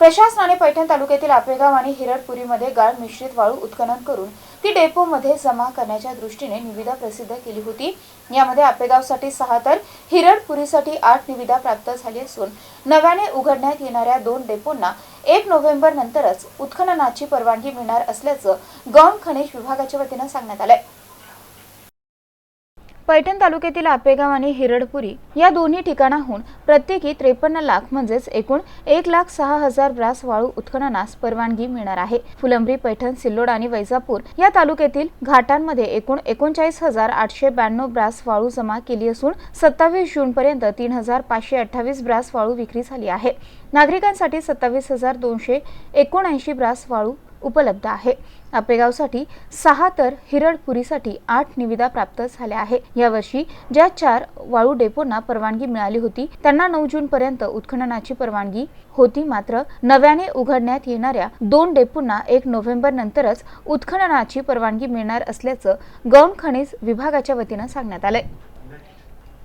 प्रशासनाने पैठण तालुक्यातील आपेगाव आणि हिरडपुरीमध्ये गाळ मिश्रित वाळू उत्खनन करून ती डेपोमध्ये जमा करण्याच्या दृष्टीने निविदा प्रसिद्ध केली होती. यामध्ये आपेगावसाठी सहा तर हिरडपुरीसाठी आठ निविदा प्राप्त झाली असून नव्याने उघडण्यात येणाऱ्या दोन डेपोंना एक नोव्हेंबर नंतरच उत्खननाची परवानगी मिळणार असल्याचं गौण खनिज विभागाच्या वतीनं सांगण्यात आलंय. पैठण तालुक्यातील आपेगाव आणि हिरडपुरी या दोन्ही ठिकाणाहून प्रत्येकी त्रेपन्न लाख म्हणजेच एकूण एक लाख सहा हजार ब्रास वाळू उत्खननास परवानगी मिळणार आहे. फुलंब्री पैठण सिल्लोड आणि वैजापूर या तालुक्यातील घाटांमध्ये एकूण एकोणचाळीस हजार आठशे ब्याण्णव ब्रास वाळू जमा केली असून सत्तावीस जून पर्यंत तीन हजार पाचशे अठ्ठावीस ब्रास वाळू विक्री झाली आहे. नागरिकांसाठी सत्तावीस हजार दोनशे एकोणऐंशी ब्रास वाळू उपलब्ध आहे. आपेगावसाठी सहा तर हिरडपुरीसाठी आठ निविदा प्राप्त झाल्या आहे. यावर्षी ज्या चार वाळू डेपोंना परवानगी मिळाली होती त्यांना नऊ जून पर्यंत उत्खननाची परवानगी होती. मात्र नव्याने उघडण्यात येणाऱ्या दोन डेपोंना एक नोव्हेंबर नंतरच उत्खननाची परवानगी मिळणार असल्याचं गौण खनिज विभागाच्या वतीनं सांगण्यात आलंय.